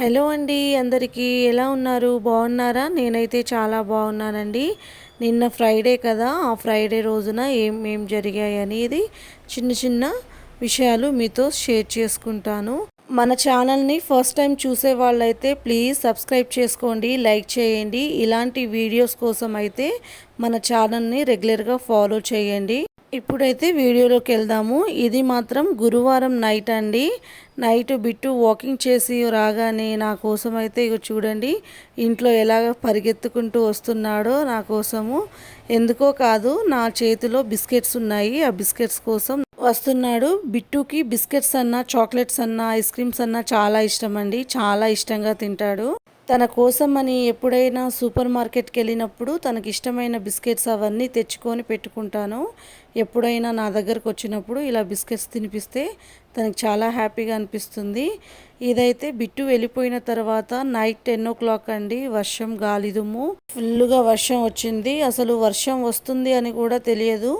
Hello అండి అందరికీ ఎలా ఉన్నారు? బాగున్నారా? నేనైతే చాలా బాగున్నానండి. నిన్న ఫ్రైడే కదా ఆ ఫ్రైడే రోజున ఏం ఏం జరిగాయి అనేది చిన్న చిన్న విషయాలు మీతో షేర్ చేసుకుంటాను. మన ఛానల్ని ఫస్ట్ టైం చూసే వాళ్ళైతే ప్లీజ్ సబ్స్క్రైబ్ చేసుకోండి లైక్ చేయండి. ఇలాంటి వీడియోస్ కోసం అయితే మన ఛానల్ని రెగ్యులర్గా ఫాలో చేయండి. ఇప్పుడైతే వీడియోలోకి వెళ్దాము. ఇది మాత్రం గురువారం నైట్ అండి. నైట్ బిట్టు వాకింగ్ చేసి రాగానే నా కోసం అయితే ఇక చూడండి ఇంట్లో ఎలాగ పరిగెత్తుకుంటూ వస్తున్నాడో నా కోసము. ఎందుకో కాదు నా చేతిలో బిస్కెట్స్ ఉన్నాయి. ఆ బిస్కెట్స్ కోసం వస్తున్నాడు. బిట్టుకి బిస్కెట్స్ అన్నా చాక్లెట్స్ అన్నా ఐస్ క్రీమ్స్ అన్నా చాలా ఇష్టం అండి. చాలా ఇష్టంగా తింటాడు. తన కోసం అని ఎప్పుడైనా సూపర్ మార్కెట్కి వెళ్ళినప్పుడు తనకి ఇష్టమైన బిస్కెట్స్ అవన్నీ తెచ్చుకొని పెట్టుకుంటాను. ఎప్పుడైనా నా దగ్గరకు వచ్చినప్పుడు ఇలా బిస్కెట్స్ తినిపిస్తే తనకి చాలా హ్యాపీగా అనిపిస్తుంది. ఇదైతే బిట్టు వెళ్ళిపోయిన తర్వాత నైట్ టెన్ ఓ క్లాక్ అండి వర్షం గాలిదుము ఫుల్గా వర్షం వచ్చింది. అసలు వర్షం వస్తుంది అని కూడా తెలియదు.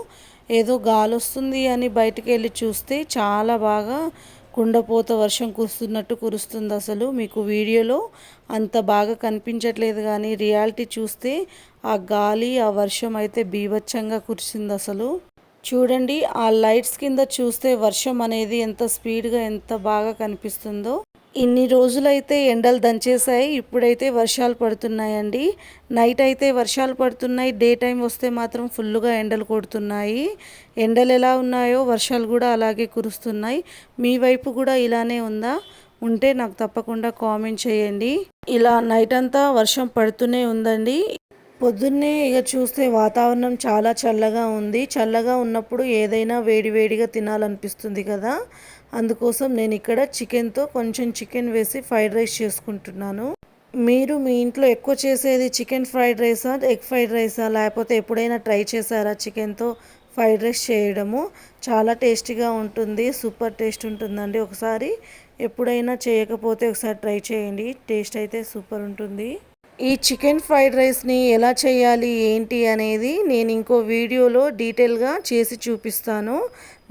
ఏదో గాలి వస్తుంది అని బయటకు వెళ్ళి చూస్తే చాలా బాగా కుండపోత వర్షం కురుస్తున్నట్టు కురుస్తుంది అసలు. మీకు వీడియోలో అంత బాగా కనిపించట్లేదు కానీ రియాలిటీ చూస్తే ఆ గాలి ఆ వర్షం అయితే బీభత్సంగా కురిసింది అసలు. చూడండి ఆ లైట్స్ కింద చూస్తే వర్షం అనేది ఎంత స్పీడ్గా ఎంత బాగా కనిపిస్తుందో. ఇన్ని రోజులైతే ఎండలు దంచేసాయి ఇప్పుడైతే వర్షాలు పడుతున్నాయండి. నైట్ అయితే వర్షాలు పడుతున్నాయి డే టైం వస్తే మాత్రం ఫుల్గా ఎండలు కొడుతున్నాయి. ఎండలు ఎలా ఉన్నాయో వర్షాలు కూడా అలాగే కురుస్తున్నాయి. మీ వైపు కూడా ఇలానే ఉందా? ఉంటే నాకు తప్పకుండా కామెంట్ చేయండి. ఇలా నైట్ అంతా వర్షం పడుతూనే ఉందండి. పొద్దున్నే ఇక చూస్తే వాతావరణం చాలా చల్లగా ఉంది. చల్లగా ఉన్నప్పుడు ఏదైనా వేడివేడిగా తినాలనిపిస్తుంది కదా. అందుకోసం నేను ఇక్కడ చికెన్తో కొంచెం చికెన్ వేసి ఫ్రైడ్ రైస్ చేసుకుంటున్నాను. మీరు మీ ఇంట్లో ఎక్కువ చేసేది చికెన్ ఫ్రైడ్ రైసా ఎగ్ ఫ్రైడ్ రైసా? లేకపోతే ఎప్పుడైనా ట్రై చేశారా చికెన్తో ఫ్రైడ్ రైస్ చేయడము? చాలా టేస్టీగా ఉంటుంది. సూపర్ టేస్ట్ ఉంటుందండి. ఒకసారి ఎప్పుడైనా చేయకపోతే ఒకసారి ట్రై చేయండి. టేస్ట్ అయితే సూపర్ ఉంటుంది. ఈ చికెన్ ఫ్రైడ్ రైస్ని ఎలా చేయాలి ఏంటి అనేది నేను ఇంకో వీడియోలో డీటెయిల్గా చేసి చూపిస్తాను.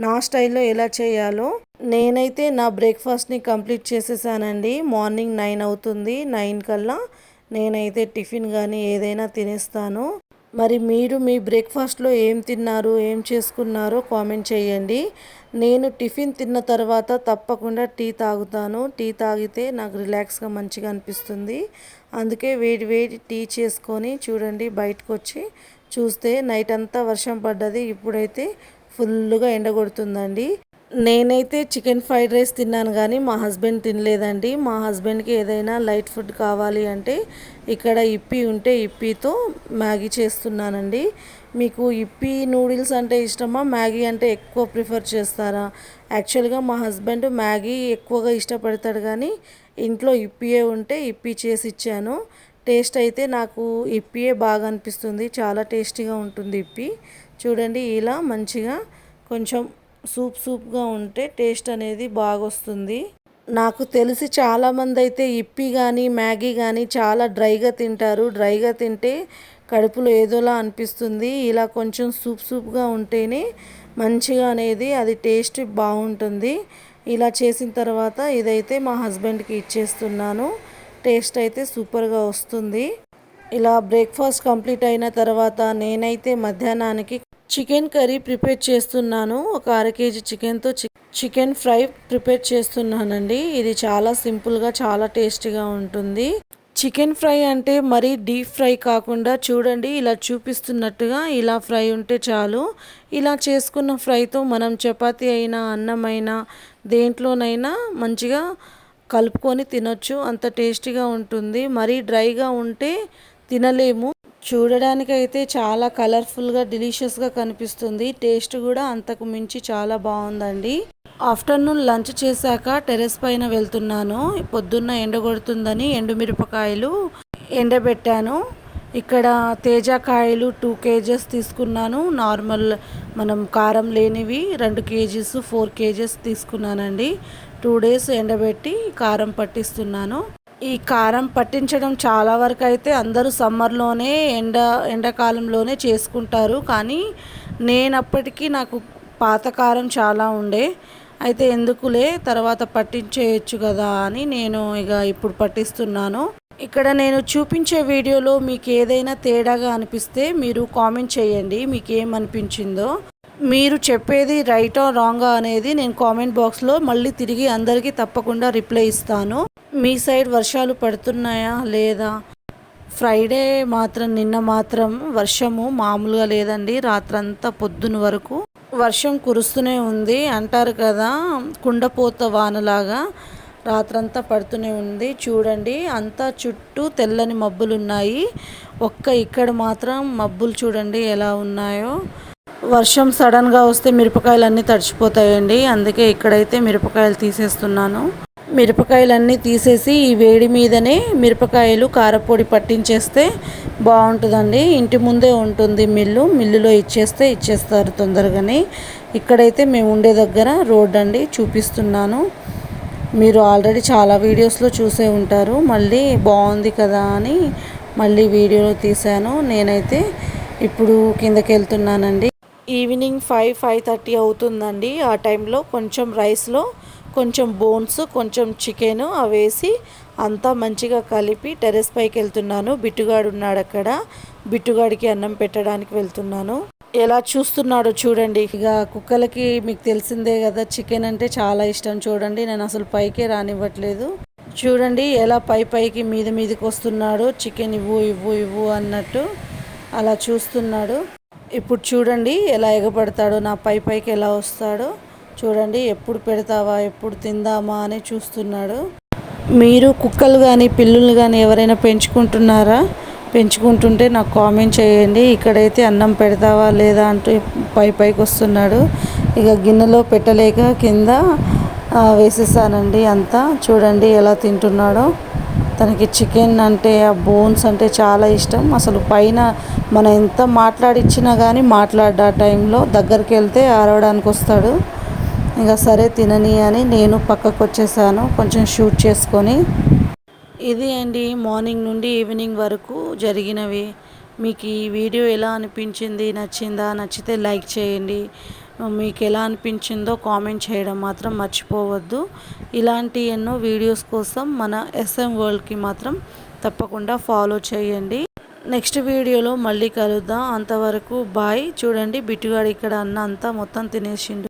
నా స్టైల్లో ఎలా చేయాలో. నేనైతే నా బ్రేక్ఫాస్ట్ని కంప్లీట్ చేసేసానండి. మార్నింగ్ నైన్ అవుతుంది నైన్ కల్లా నేనైతే టిఫిన్ కానీ ఏదైనా తినేస్తాను. మరి మీరు మీ బ్రేక్ఫాస్ట్లో ఏం తిన్నారు ఏం చేసుకున్నారో కామెంట్ చేయండి. నేను టిఫిన్ తిన్న తర్వాత తప్పకుండా టీ తాగుతాను. టీ తాగితే నాకు రిలాక్స్గా మంచిగా అనిపిస్తుంది. అందుకే వేడి వేడి టీ చేసుకొని చూడండి బయటకు వచ్చి చూస్తే నైట్ అంతా వర్షం పడ్డది. ఇప్పుడైతే ఫుల్గా ఎండగొడుతుందండి. నేనైతే చికెన్ ఫ్రైడ్ రైస్ తిన్నాను కానీ మా హస్బెండ్ తినలేదండి. మా హస్బెండ్కి ఏదైనా లైట్ ఫుడ్ కావాలి అంటే ఇక్కడ ఇప్పి ఉంటే ఇప్పితో మ్యాగీ చేస్తున్నానండి. మీకు ఇప్పి నూడిల్స్ అంటే ఇష్టమా? మ్యాగీ అంటే ఎక్కువ ప్రిఫర్ చేస్తారా? యాక్చువల్గా మా హస్బెండ్ మ్యాగీ ఎక్కువగా ఇష్టపడతాడు కానీ ఇంట్లో ఇప్పియే ఉంటే ఇప్పి చేసి ఇచ్చాను. టేస్ట్ అయితే నాకు ఇప్పియే బాగా అనిపిస్తుంది. చాలా టేస్టీగా ఉంటుంది ఇప్పి. చూడండి ఇలా మంచిగా కొంచెం సూప్ సూప్గా ఉంటే టేస్ట్ అనేది బాగొస్తుంది. నాకు తెలిసి చాలామంది అయితే ఇప్పి కానీ మ్యాగీ కానీ చాలా డ్రైగా తింటారు. డ్రైగా తింటే కడుపులో ఏదోలా అనిపిస్తుంది. ఇలా కొంచెం సూప్ సూప్గా ఉంటేనే మంచిగా అనేది అది టేస్ట్ బాగుంటుంది. ఇలా చేసిన తర్వాత ఇదైతే మా హస్బెండ్కి ఇచ్చేస్తున్నాను. టేస్ట్ అయితే సూపర్గా వస్తుంది. ఇలా బ్రేక్ఫాస్ట్ కంప్లీట్ అయిన తర్వాత నేనైతే మధ్యాహ్నానికి చికెన్ కర్రీ ప్రిపేర్ చేస్తున్నాను. ఒక అర కేజీ చికెన్తో చికెన్ ఫ్రై ప్రిపేర్ చేస్తున్నానండి. ఇది చాలా సింపుల్గా చాలా టేస్టీగా ఉంటుంది. చికెన్ ఫ్రై అంటే మరీ డీప్ ఫ్రై కాకుండా చూడండి ఇలా చూపిస్తున్నట్టుగా ఇలా ఫ్రై ఉంటే చాలు. ఇలా చేసుకున్న ఫ్రైతో మనం చపాతి అయినా అన్నం అయినా దేంట్లోనైనా మంచిగా కలుపుకొని తినొచ్చు. అంత టేస్టీగా ఉంటుంది. మరీ డ్రైగా ఉంటే తినలేము. చూడడానికైతే అయితే చాలా కలర్ఫుల్గా డిలీషియస్గా కనిపిస్తుంది. టేస్ట్ కూడా అంతకు మించి చాలా బాగుందండి. ఆఫ్టర్నూన్ లంచ్ చేశాక టెరెస్ పైన వెళ్తున్నాను. పొద్దున్న ఎండగొడుతుందని ఎండుమిరపకాయలు ఎండబెట్టాను. ఇక్కడ తేజకాయలు టూ కేజెస్ తీసుకున్నాను. నార్మల్ మనం కారం లేనివి రెండు కేజీస్ ఫోర్ కేజెస్ తీసుకున్నానండి. టూ డేస్ ఎండబెట్టి కారం పట్టిస్తున్నాను. ఈ కారం పట్టించడం చాలా వరకు అయితే అందరూ సమ్మర్లోనే ఎండ ఎండాకాలంలోనే చేసుకుంటారు. కానీ నేనప్పటికీ నాకు పాత కారం చాలా ఉండే. అయితే ఎందుకులే తర్వాత పట్టించేయచ్చు కదా అని నేను ఇక ఇప్పుడు పట్టిస్తున్నాను. ఇక్కడ నేను చూపించే వీడియోలో మీకు ఏదైనా తేడాగా అనిపిస్తే మీరు కామెంట్ చేయండి. మీకు ఏమనిపించిందో మీరు చెప్పేది రైటా రాంగా అనేది నేను కామెంట్ బాక్స్లో మళ్ళీ తిరిగి అందరికీ తప్పకుండా రిప్లై ఇస్తాను. మీ సైడ్ వర్షాలు పడుతున్నాయా లేదా? ఫ్రైడే మాత్రం నిన్న మాత్రం వర్షము మామూలుగా లేదండి. రాత్రంతా పొద్దున వరకు వర్షం కురుస్తూనే ఉంది. అంటారు కదా కుండపోత వానలాగా రాత్రంతా పడుతూనే ఉంది. చూడండి అంతా చుట్టూ తెల్లని మబ్బులు ఉన్నాయి ఒక్క ఇక్కడ మాత్రం మబ్బులు చూడండి ఎలా ఉన్నాయో. వర్షం సడన్గా వస్తే మిరపకాయలు అన్నీ తడిచిపోతాయండి. అందుకే ఇక్కడైతే మిరపకాయలు తీసేస్తున్నాను. మిరపకాయలన్నీ తీసేసి ఈ వేడి మీదనే మిరపకాయలు కారపొడి పట్టించేస్తే బాగుంటుందండి. ఇంటి ముందే ఉంటుంది మిల్లు. మిల్లులో ఇచ్చేస్తే ఇచ్చేస్తారు తొందరగానే. ఇక్కడైతే మేము ఉండే దగ్గర రోడ్ అండి చూపిస్తున్నాను. మీరు ఆల్రెడీ చాలా వీడియోస్లో చూసే ఉంటారు. మళ్ళీ బాగుంది కదా అని మళ్ళీ వీడియోలో తీశాను. నేనైతే ఇప్పుడు కిందకి వెళ్తున్నానండి ఈవినింగ్ ఫైవ్ ఫైవ్ థర్టీ అవుతుందండి. ఆ టైంలో కొంచెం రైస్లో కొంచెం బోన్స్ కొంచెం చికెన్ వేసి అంతా మంచిగా కలిపి టెరెస్ పైకి వెళ్తున్నాను. బిట్టుగాడు ఉన్నాడు అక్కడ. బిట్టుగాడికి అన్నం పెట్టడానికి వెళ్తున్నాను. ఎలా చూస్తున్నాడో చూడండి. ఇక కుక్కలకి మీకు తెలిసిందే కదా చికెన్ అంటే చాలా ఇష్టం చూడండి. నేను అసలు పైకే రానివ్వట్లేదు. చూడండి ఎలా పై పైకి మీద మీదకి వస్తున్నాడు. చికెన్ ఇవ్వు ఇవ్వు ఇవ్వు అన్నట్టు అలా చూస్తున్నాడు. ఇప్పుడు చూడండి ఎలా ఎగబడతాడో నా పై పైకి ఎలా వస్తాడో. చూడండి ఎప్పుడు పెడతావా ఎప్పుడు తిందామా అని చూస్తున్నాడు. మీరు కుక్కలు కానీ పిల్లులు కానీ ఎవరైనా పెంచుకుంటున్నారా? పెంచుకుంటుంటే నాకు కామెంట్ చేయండి. ఇక్కడైతే అన్నం పెడతావా లేదా అంటూ పై పైకి వస్తున్నాడు. ఇక గిన్నెలో పెట్టలేక కింద వేసేసానండి అంతా. చూడండి ఎలా తింటున్నాడో. తనకి చికెన్ అంటే ఆ బోన్స్ అంటే చాలా ఇష్టం. అసలు పైన మనం ఎంత మాట్లాడిచ్చినా కానీ మాట్లాడ టైంలో దగ్గరికి వెళ్తే ఆరవడానికి వస్తాడు ఇంకా సరే తినని అని నేను పక్కకు వచ్చేసాను కొంచెం షూట్ చేసుకొని. ఇది అండి మార్నింగ్ నుండి ఈవినింగ్ వరకు జరిగినవి. మీకు ఈ వీడియో ఎలా అనిపించింది? నచ్చిందా? నచ్చితే లైక్ చేయండి. మీకు ఎలా అనిపించిందో కామెంట్ చేయడం మాత్రం మర్చిపోవద్దు. ఇలాంటి ఎన్నో వీడియోస్ కోసం మన ఎస్ఎం వరల్డ్కి మాత్రం తప్పకుండా ఫాలో చేయండి. నెక్స్ట్ వీడియోలో మళ్ళీ కలుద్దాం. అంతవరకు బాయ్. చూడండి బిట్టుగాడు ఇక్కడ అన్న అంతా మొత్తం తినేసిండు.